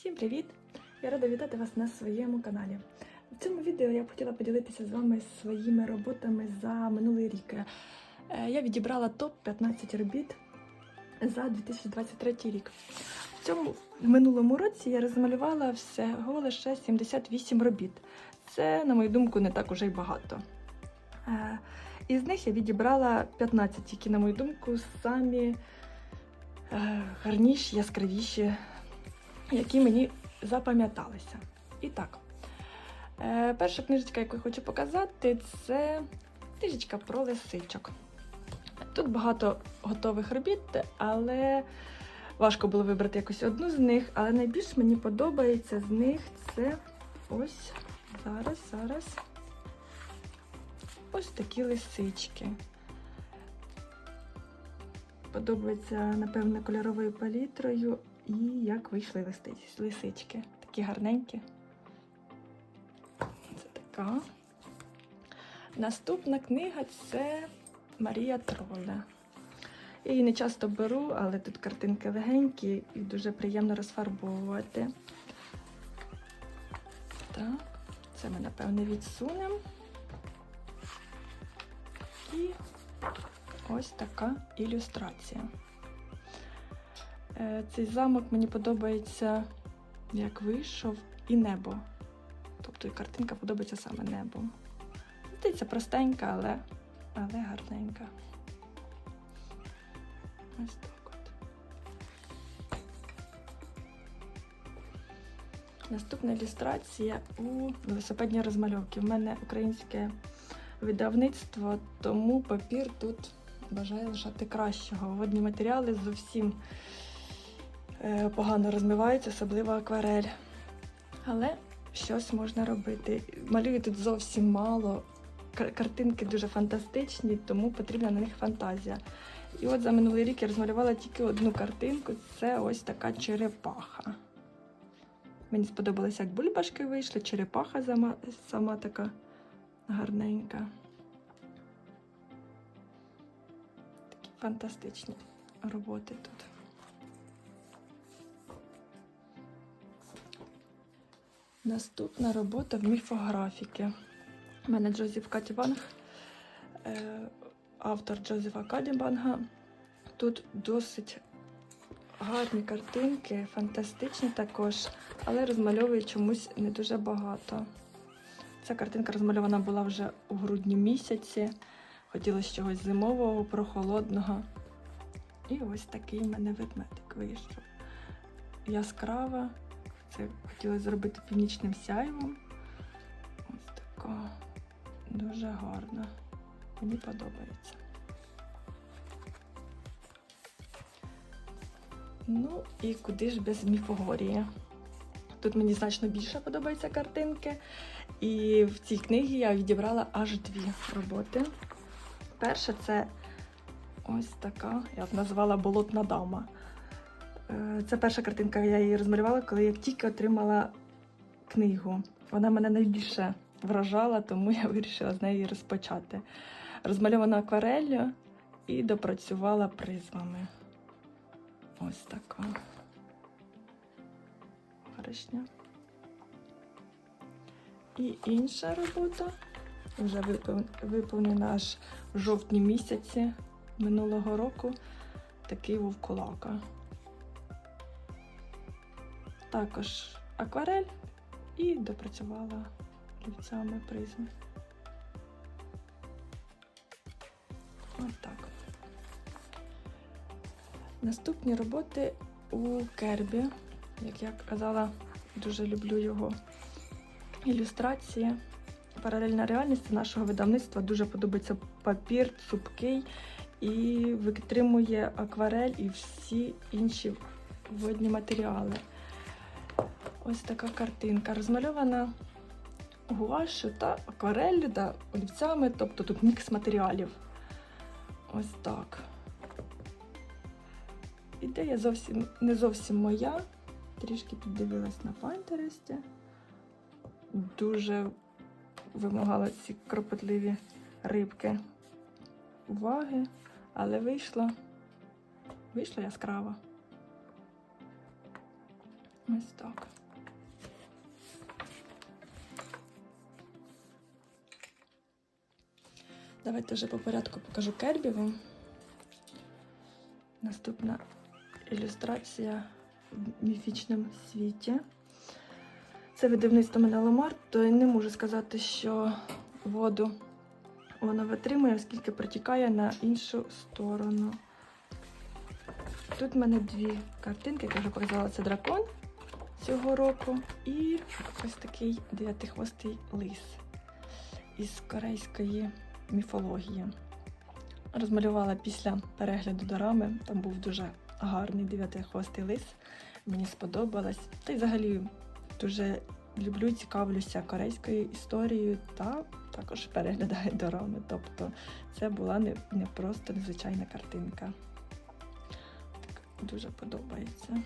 Всім привіт! Я рада вітати вас на своєму каналі. В цьому відео я б хотіла поділитися з вами своїми роботами за минулий рік. Е, Я відібрала топ-15 робіт за 2023 рік. В цьому в минулому році я розмалювала всього лише 78 робіт. Це, на мою думку, не так уже й багато. Е, Із них я відібрала 15, які, на мою думку, самі е, гарніші, яскравіші які мені запам'яталися. І так, е, перша книжечка, яку я хочу показати, це книжечка про лисичок. Тут багато готових робіт, але важко було вибрати якусь одну з них. Але найбільш мені подобається з них це ось зараз, зараз. Ось такі лисички. Подобається, напевно, кольоровою палітрою і як вийшли лисички. Такі гарненькі. Це така. Наступна книга це Марія Троля. Я її не часто беру, але тут картинки легенькі і дуже приємно розфарбовувати. Так, це ми, напевне, відсунемо. І ось така ілюстрація. Е, Цей замок мені подобається, як вийшов, і небо. Тобто і картинка подобається саме небо. Здається, простенька, але, але гарненька. Ось так от. Наступна ілюстрація у велосипедній розмальовці. У мене українське видавництво, тому папір тут бажає лишати кращого. Водні матеріали зовсім погано розмиваються, особливо акварель. Але щось можна робити. Малюю тут зовсім мало. Картинки дуже фантастичні, тому потрібна на них фантазія. І от за минулий рік я розмалювала тільки одну картинку це ось така черепаха. Мені сподобалося, як бульбашки вийшли, черепаха сама, сама така гарненька. Такі фантастичні роботи тут. Наступна робота в міфографіки. У мене Джозеф Катібанг, е, автор Джозефа Кадібанга. Тут досить гарні картинки, фантастичні також, але розмальовує чомусь не дуже багато. Ця картинка розмальована була вже у грудні місяці. Хотілося чогось зимового, прохолодного. І ось такий в мене ведмедик вийшов. Яскрава. Це хотілося зробити північним сяйвом. Ось така. Дуже гарна. Мені подобається. Ну і куди ж без міфогорії? Тут мені значно більше подобаються картинки. І в цій книгі я відібрала аж дві роботи. Перша це ось така, я б назвала болотна дама. Е, Це перша картинка, я її розмалювала, коли я тільки отримала книгу. Вона мене найбільше вражала, тому я вирішила з неї розпочати. Розмальована аквареллю і допрацювала призмами. Ось така баришня. І інша робота вже виповнена аж в жовтні місяці минулого року. Такий вовкулака. Також акварель і допрацювала олівцями призми. Ось так. Наступні роботи у Кербі. Як я казала, дуже люблю його ілюстрації. Паралельна реальність нашого видавництва дуже подобається папір, цупкий і витримує акварель і всі інші водні матеріали. Ось така картинка. Розмальована гуашю та аквареллю та олівцями, тобто тут мікс матеріалів. Ось так. Ідея зовсім не зовсім моя. Трішки піддивилась на Пантересті. Дуже вимагала ці кропотливі рибки уваги, але вийшло, вийшло яскраво. Ось так. Давайте вже по порядку покажу Кербі вам. Наступна ілюстрація в міфічному світі. Це видавництво мене Ламар, то я не можу сказати, що воду воно витримує, оскільки протікає на іншу сторону. Тут в мене дві картинки, як я вже показала, це дракон цього року і ось такий дев'ятихвостий лис із корейської міфології. Розмалювала після перегляду дорами. Там був дуже гарний дев'ятихвостий лис. Мені сподобалось. Та й взагалі дуже люблю і цікавлюся корейською історією та також переглядаю дорами. Тобто це була не, не просто незвичайна картинка. Так, дуже подобається.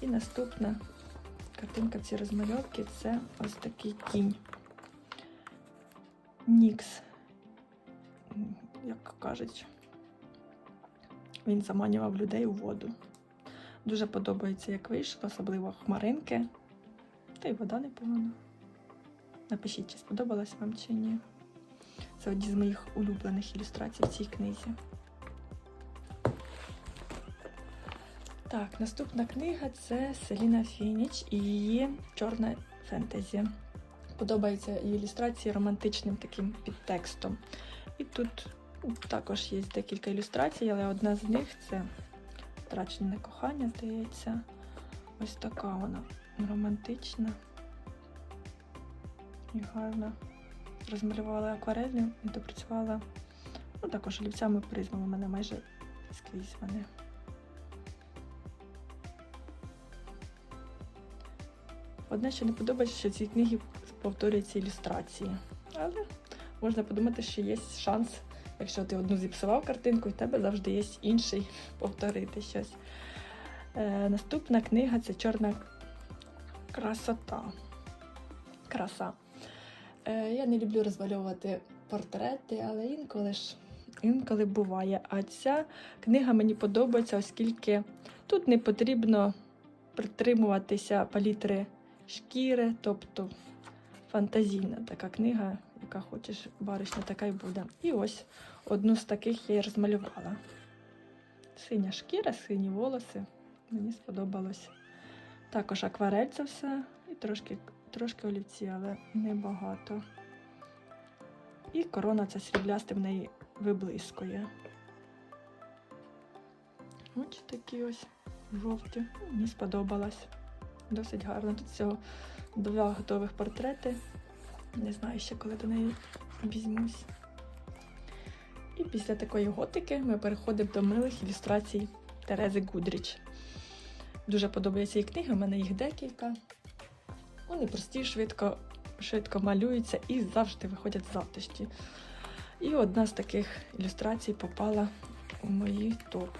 І наступна картинка в цій розмальовці це ось такий кінь. Нікс, як кажуть, він заманював людей у воду. Дуже подобається, як вийшло, особливо хмаринки. Та й вода непогана. Напишіть, чи сподобалось вам чи ні. Це одні з моїх улюблених ілюстрацій в цій книзі. Так, наступна книга це Селіна Фініч і її чорне фентезі. Подобаються її ілюстрації романтичним таким підтекстом. І тут також є декілька ілюстрацій, але одна з них це втрачене кохання, здається. Ось така вона романтична і гарна. Розмалювала акварелью і допрацювала ну, також олівцями призмами. У мене майже скрізь вони. Одне, що не подобається, що ці книги повторюються ілюстрації. Але можна подумати, що є шанс, якщо ти одну зіпсував картинку, і в тебе завжди є інший повторити щось. Е, наступна книга це Чорна красота. Краса. Е, я не люблю розвалювати портрети, але інколи ж інколи буває. А ця книга мені подобається, оскільки тут не потрібно притримуватися палітри шкіри, тобто фантазійна така книга, яка хочеш баришня, така й буде. І ось одну з таких я й розмалювала. Синя шкіра, сині волоси. Мені сподобалось. Також акварель це все і трошки, трошки олівці, але не багато. І корона ця срібляста в неї виблискує. Ось такі ось жовті. Мені сподобалось. Досить гарно. Тут всього два готових портрети. Не знаю ще, коли до неї візьмусь. І після такої готики ми переходимо до милих ілюстрацій Терези Гудріч. Дуже подобаються її книги, у мене їх декілька. Вони прості, швидко, швидко малюються і завжди виходять затишні. І одна з таких ілюстрацій попала у мої топ.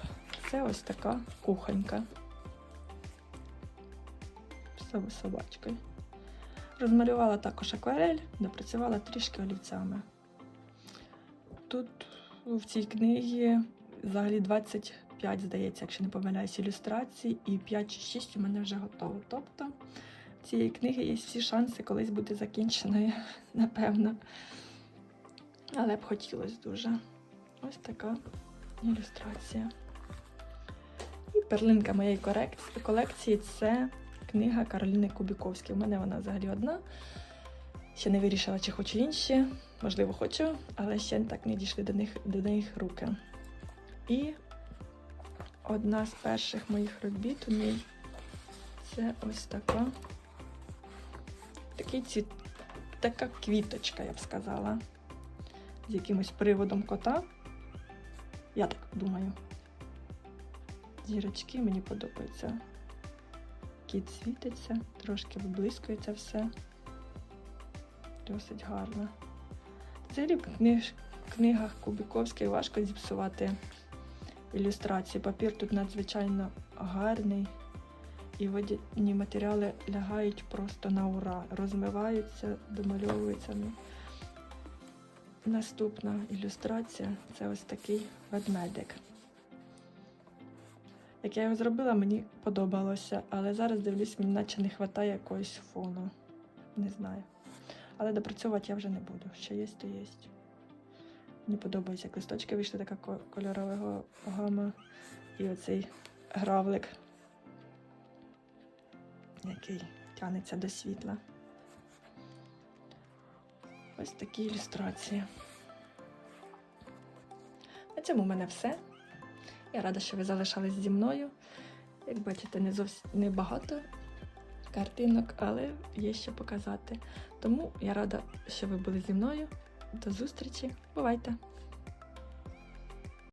Це ось така кухонька з собачкою. Розмалювала також акварель, допрацювала трішки олівцями. Тут в цій книгі взагалі 25, здається, якщо не помиляюсь, ілюстрацій, і 5 чи 6 у мене вже готово. Тобто в цієї книги є всі шанси колись бути закінченою, напевно. Але б хотілося дуже. Ось така ілюстрація. І перлинка моєї колекції це книга Кароліни Кубіковської. У мене вона взагалі одна. Ще не вирішила, чи хочу інші. Можливо, хочу, але ще так не дійшли до них, до них руки. І одна з перших моїх робіт у ній це ось така. Такий ці, така квіточка, я б сказала, з якимось приводом кота. Я так думаю. Зірочки мені подобаються. Кіт світиться, трошки виблискується все. Досить гарно. Взагалі в книж, книгах Кубіковської важко зіпсувати ілюстрації. Папір тут надзвичайно гарний. І водяні матеріали лягають просто на ура, розмиваються, домальовуються. Наступна ілюстрація це ось такий ведмедик. Як я його зробила, мені подобалося, але зараз дивлюсь, мені наче не вистачає якогось фону. Не знаю. Але допрацьовувати я вже не буду. Що є, то є. Мені подобається, як листочки вийшли така ко- кольорова гама. І оцей гравлик, який тягнеться до світла. Ось такі ілюстрації. На цьому в мене все. Я рада, що ви залишались зі мною. Як бачите, не зовсім не багато картинок, але є що показати. Тому я рада, що ви були зі мною. До зустрічі. Бувайте!